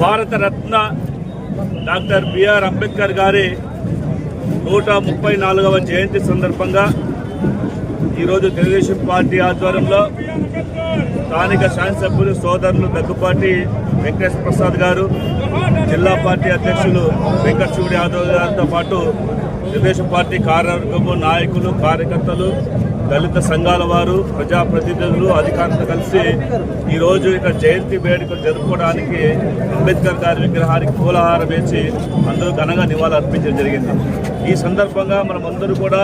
Bharat Ratna doctor BR Ambedkar గారి నూట ముప్పై నాలుగవ జయంతి సందర్భంగా ఈరోజు తెలుగుదేశం పార్టీ ఆధ్వర్యంలో స్థానిక శాసనసభ్యులు సోదరులు దగ్గుపాటి వెంకటేశ్వర ప్రసాద్ గారు జిల్లా పార్టీ అధ్యక్షులు వెంకట శివుడి యాదవ్ గారితో పాటు తెలుగుదేశం పార్టీ కార్యవర్గము నాయకులు కార్యకర్తలు దళిత సంఘాల వారు ప్రజాప్రతినిధులు అధికారులతో కలిసి ఈరోజు ఇక్కడ జయంతి వేడుకలు జరుపుకోవడానికి అంబేద్కర్ గారి విగ్రహానికి పూలహారం వేసి అందరూ ఘనంగా నివాళులు అర్పించడం జరిగింది. ఈ సందర్భంగా మనం అందరూ కూడా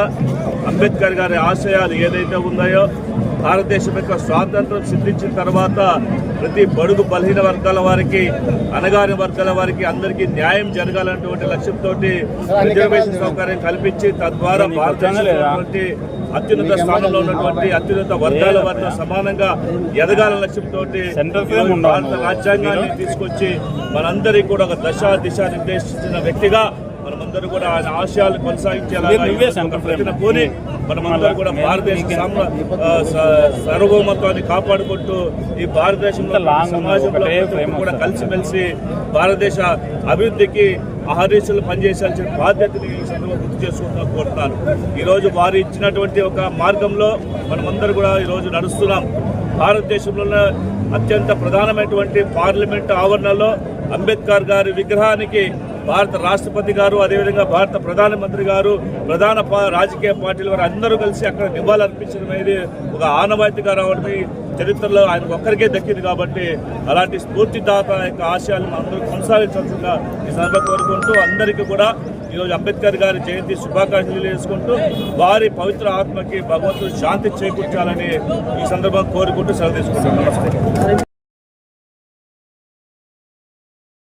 అంబేద్కర్ గారి ఆశయాలు ఏదైతే ఉన్నాయో భారతదేశం యొక్క స్వాతంత్రం సిద్ధించిన తర్వాత ప్రతి బడుగు బలహీన వర్గాల వారికి అనగాని వర్గాల వారికి అందరికీ న్యాయం జరగాలన్నటువంటి లక్ష్యంతో రిజర్వేషన్ సౌకర్యం కల్పించి తద్వారా భారతదేశంలోటువంటి అత్యున్నత స్థానంలో ఉన్నటువంటి అత్యున్నత వర్గాల వారితో సమానంగా ఎదగాలన్న లక్ష్యంతో భారత రాజ్యాంగాన్ని తీసుకొచ్చి మనందరికీ కూడా ఒక దశ దిశ నిర్దేశించిన వ్యక్తిగా మనమందరూ కూడా ఆయన ఆశయాలు కొనసాగించేలా పోని మనమందరూ కూడా భారతదేశ సార్వభౌమత్వాన్ని కాపాడుకుంటూ ఈ భారతదేశంలో సమాజంలో కూడా కలిసిమెలిసి భారతదేశ అభివృద్ధికి అహర్నిశలు పనిచేయాల్సిన బాధ్యతని ఈ సందర్భంగా గుర్తు చేసుకుంటూ కోరుతున్నాను. ఈరోజు వారు ఇచ్చినటువంటి ఒక మార్గంలో మనమందరూ కూడా ఈరోజు నడుస్తున్నాం. భారతదేశంలో అత్యంత ప్రధానమైనటువంటి పార్లమెంట్ ఆవరణలో అంబేద్కర్ గారి విగ్రహానికి భారత రాష్ట్రపతి గారు అదేవిధంగా భారత ప్రధానమంత్రి గారు ప్రధాన రాజకీయ పార్టీల వారు అందరూ కలిసి అక్కడ నివాళులర్పించడం అనేది ఒక ఆనవాయితీగా రావడం ఈ చరిత్రలో ఆయన ఒక్కరికే దక్కింది కాబట్టి అలాంటి స్ఫూర్తిదాత యొక్క ఆశయాలను అందరూ కొనసాగించాల్సిందిగా ఈ సందర్భంగా కోరుకుంటూ అందరికీ కూడా ఈరోజు అంబేద్కర్ గారి జయంతి శుభాకాంక్షలు చేసుకుంటూ వారి పవిత్ర ఆత్మకి భగవంతుడు శాంతి చేకూర్చాలని ఈ సందర్భంగా కోరుకుంటూ సెలవు తీసుకుంటాం నమస్తే.